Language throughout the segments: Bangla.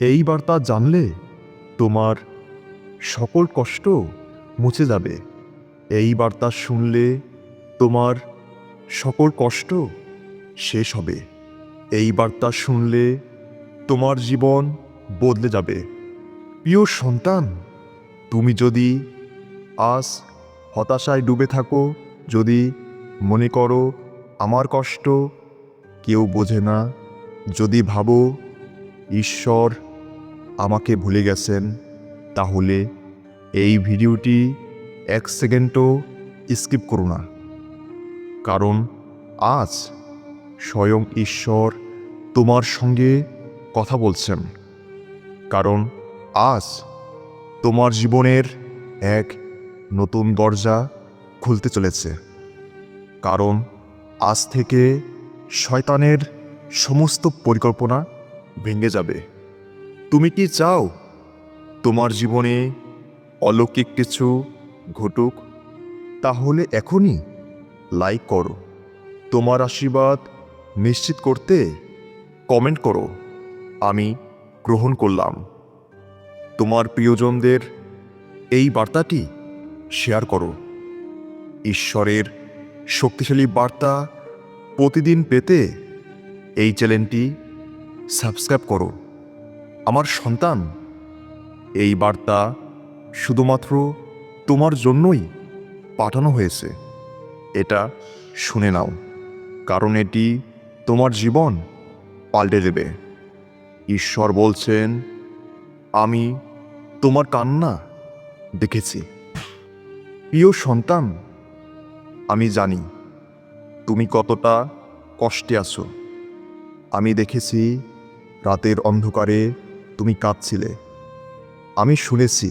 এই বার্তা জানলে তোমার সকল কষ্ট মুছে যাবে। এই বার্তা শুনলে তোমার সকল কষ্ট শেষ হবে। এই বার্তা শুনলে তোমার জীবন বদলে যাবে। প্রিয় সন্তান, তুমি যদি আজ হতাশায় ডুবে থাকো, যদি মনে করো আমার কষ্ট কেউ বোঝে না, যদি ভাবো ঈশ্বর আমাকে ভুলে গেছেন, তাহলে এই ভিডিওটি এক সেকেন্ডও স্কিপ করো না। কারণ আজ স্বয়ং ঈশ্বর তোমার সঙ্গে কথা বলছেন। কারণ আজ তোমার জীবনের এক নতুন দরজা খুলতে চলেছে। কারণ আজ থেকে শয়তানের সমস্ত পরিকল্পনা ভেঙে যাবে। তুমি কি চাও? তোমার জীবনে অলৌকিক কিছু ঘটুক? তাহলে এখনই লাইক করো। তোমার আশীর্বাদ নিশ্চিত করতে কমেন্ট করো। আমি গ্রহণ করলাম। তোমার প্রিয়জনদের এই বার্তাটি শেয়ার করো। ঈশ্বরের শক্তিশালী বার্তা প্রতিদিন পেতে এই চ্যানেলটি সাবস্ক্রাইব করো। আমার সন্তান। এই বার্তা শুধুমাত্র তোমার জন্যই পাঠানো হয়েছে। এটা শুনে নাও, কারণ এটি তোমার জীবন পাল্টে দেবে। ঈশ্বর বলছেন, আমি তোমার কান্না দেখেছি। প্রিয় সন্তান, আমি জানি তুমি কতটা কষ্টে আছো। আমি দেখেছি রাতের অন্ধকারে তুমি কাঁদছিলে। আমি শুনেছি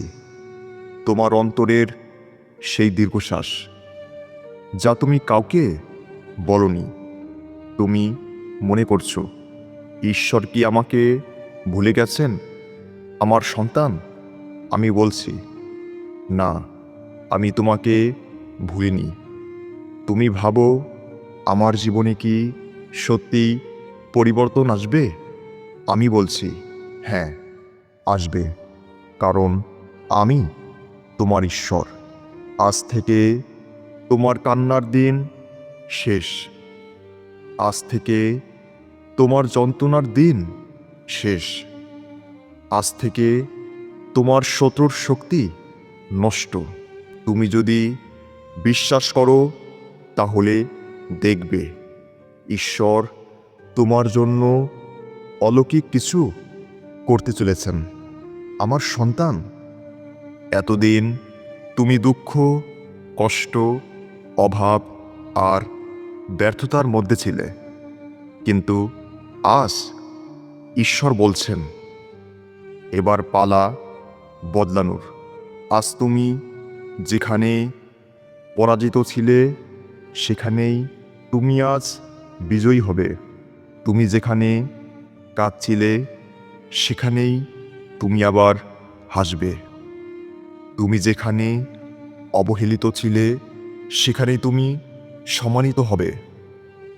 তোমার অন্তরের সেই দীর্ঘশ্বাস, যা তুমি কাউকে বলনি। তুমি মনে করছ, ঈশ্বর কি আমাকে ভুলে গেছেন? আমার সন্তান? আমি বলছি, না, আমি তোমাকে ভুলিনি। তুমি ভাবো, আমার জীবনে কি সত্যি পরিবর্তন আসবে? আমি বলছি হ্যাঁ। আসবে। কারণ আমি তোমার ঈশ্বর। আজ থেকে তোমার কান্নার দিন শেষ। আজ থেকে তোমার যন্ত্রণার দিন শেষ। আজ থেকে তোমার শত্রুর শক্তি নষ্ট। তুমি যদি বিশ্বাস করো, তাহলে দেখবে, ঈশ্বর তোমার জন্য অলৌকিক কিছু করতে চলেছেন। আমার সন্তান। এতদিন তুমি দুঃখ, কষ্ট, অভাব আর ব্যর্থতার মধ্যে ছিলে। কিন্তু আজ ঈশ্বর বলছেন, এবার পালা বদলানোর। আজ তুমি যেখানে পরাজিত ছিলে, সেখানেই তুমি আজ বিজয়ী হবে। তুমি যেখানে কাঁদছিলে সেখানেই তুমি আবার হাসবে। তুমি যেখানে অবহেলিত ছিলে সেখানে তুমি সম্মানিত হবে।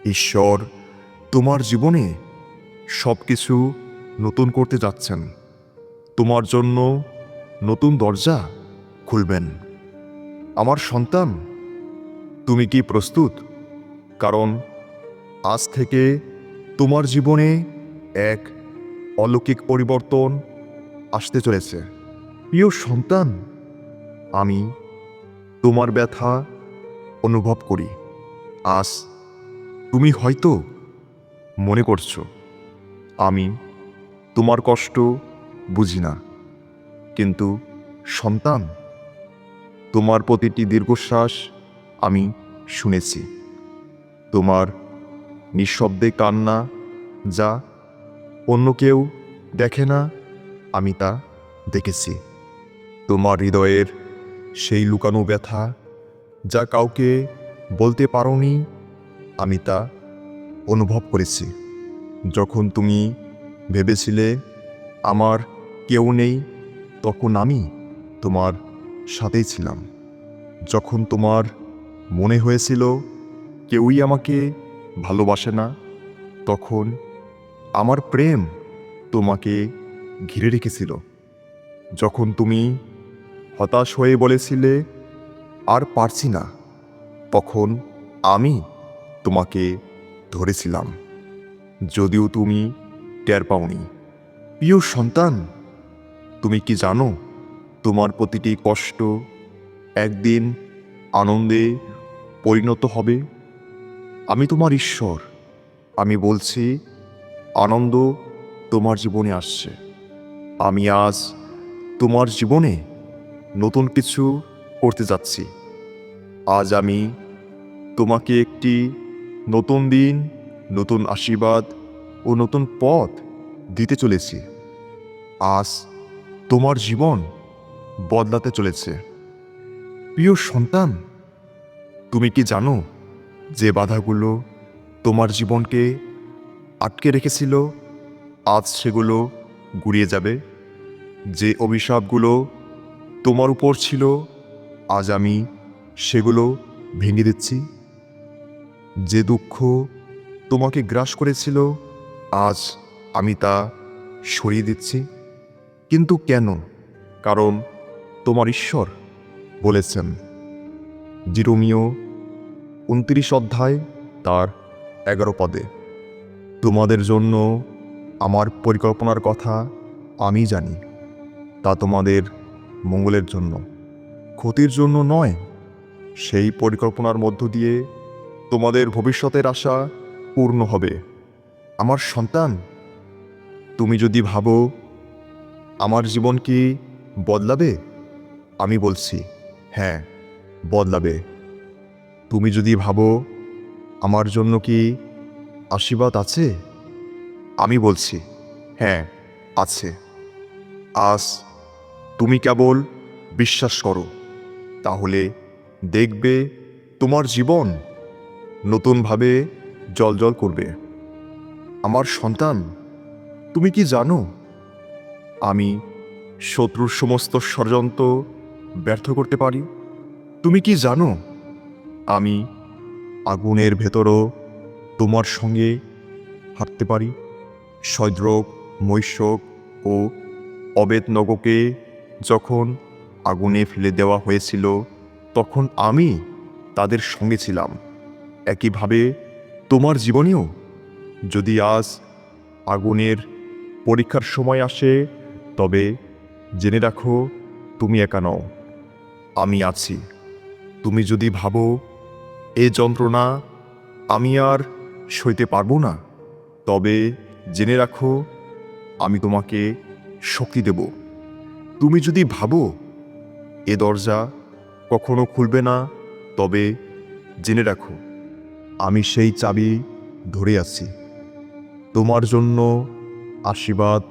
ঈশ্বর তোমার জীবনে সব কিছু নতুন করতে যাচ্ছেন। তোমার জন্য নতুন দরজা খুলবেন। আমার সন্তান, তুমি কি প্রস্তুত? কারণ আজ থেকে তোমার জীবনে এক অলৌকিক পরিবর্তন আসতে চলেছে। প্রিয় সন্তান, আমি তোমার ব্যথা অনুভব করি। আজ তুমি হয়তো মনে করছ, আমি তোমার কষ্ট বুঝি না। কিন্তু সন্তান, তোমার প্রতিটি দীর্ঘশ্বাস আমি শুনেছি। তোমার নিঃশব্দে কান্না যা অন্য কেউ দেখে না, আমি তা দেখেছি। তোমার হৃদয়ের সেই লুকানো ব্যথা যা কাউকে বলতে পারোনি, আমি তা অনুভব করেছি। যখন তুমি ভেবেছিলে, আমার কেউ নেই, তখন আমি তোমার সাথেই ছিলাম। যখন তোমার মনে হয়েছিল, কেউই আমাকে ভালোবাসে না, তখন আমার প্রেম তোমাকে ঘিরে রেখেছিল। যখন তুমি হতাশ হয়ে বলেছিলে, আর পারছি না, তখন আমি তোমাকে ধরেছিলাম। যদিও তুমি টের পাওনি। প্রিয় সন্তান, তুমি কি জানো, তোমার প্রতিটি কষ্ট একদিন আনন্দে পরিণত হবে? আমি তোমার ঈশ্বর। আমি বলছি আনন্দ তোমার জীবনে আসছে। আমি আজ তোমার জীবনে নতুন কিছু করতে যাচ্ছি। আজ আমি তোমাকে একটি নতুন দিন, নতুন আশীর্বাদ ও নতুন পথ দিতে চলেছি। আজ তোমার জীবন বদলাতে চলেছে। প্রিয় সন্তান, তুমি কি জানো যে বাধাগুলো তোমার জীবনকে আটকে রেখেছিল, আজ সেগুলো গুড়িয়ে যাবে। যে অভিশাপগুলো তোমার উপর ছিল, আজ আমি সেগুলো ভেঙে দিচ্ছি। যে দুঃখ তোমাকে গ্রাস করেছিল, আজ আমি তা সরিয়ে দিচ্ছি। কিন্তু কেন? কারণ তোমার ঈশ্বর বলেছেন। জিরোমিও উনত্রিশ অধ্যায়, তার এগারো পদে। তোমাদের জন্য আমার পরিকল্পনার কথা আমি জানি। তা তোমাদের মঙ্গলের জন্য, ক্ষতির জন্য নয়। সেই পরিকল্পনার মধ্য দিয়ে তোমাদের ভবিষ্যতের আশা পূর্ণ হবে। আমার সন্তান, তুমি যদি ভাবো, আমার জীবন কি বদলাবে? আমি বলছি হ্যাঁ বদলাবে। তুমি যদি ভাবো, আমার জন্য কি আশীর্বাদ আছে? আমি বলছি হ্যাঁ আছে। আজ তুমি কেবল বিশ্বাস করো, তাহলে দেখবে তোমার জীবন নতুনভাবে জলজল করবে। আমার সন্তান, তুমি কি জানো? আমি শত্রুর সমস্ত ষড়যন্ত্র ব্যর্থ করতে পারি। তুমি কি জানো? আমি আগুনের ভেতরও তোমার সঙ্গে হাঁটতে পারি। সদ্রক মৈশক ও অবেদনগকে যখন আগুনে ফেলে দেওয়া হয়েছিল, তখন আমি তাদের সঙ্গে ছিলাম। একইভাবে তোমার জীবনেও যদি আজ আগুনের পরীক্ষার সময় আসে, তবে জেনে রাখো তুমি একা নও, আমি আছি। তুমি যদি ভাবো, এ যন্ত্রণা আমি আর সইতে পারব না। তবে জেনে রাখো, আমি তোমাকে শক্তি দেব। তুমি যদি ভাবো, এ দরজা কখনো খুলবে না, তবে জেনে রাখো, আমি সেই চাবি ধরে আছি। তোমার জন্য আশীর্বাদ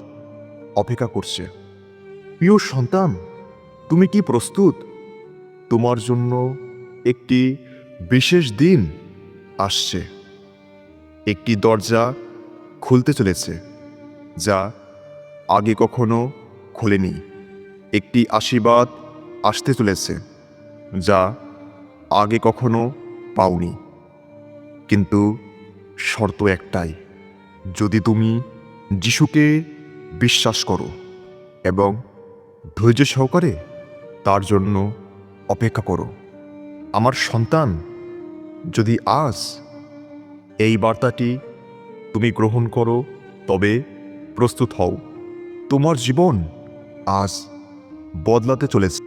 অপেক্ষা করছে। প্রিয় সন্তান, তুমি কি প্রস্তুত? তোমার জন্য একটি বিশেষ দিন আসছে। একটি দরজা খুলতে চলেছে, যা আগে কখনো খোলেনি। একটি আশীর্বাদ আসতে চলেছে, যা আগে কখনো পাওনি। কিন্তু শর্ত একটাই, যদি তুমি যিশুকে বিশ্বাস করো এবং ধৈর্য সহকারে তার জন্য অপেক্ষা করো। আমার সন্তান, যদি আজ এই বার্তাটি তুমি গ্রহণ করো তবে প্রস্তুত হও। তোমার জীবন আজ বদলাতে চলেছে।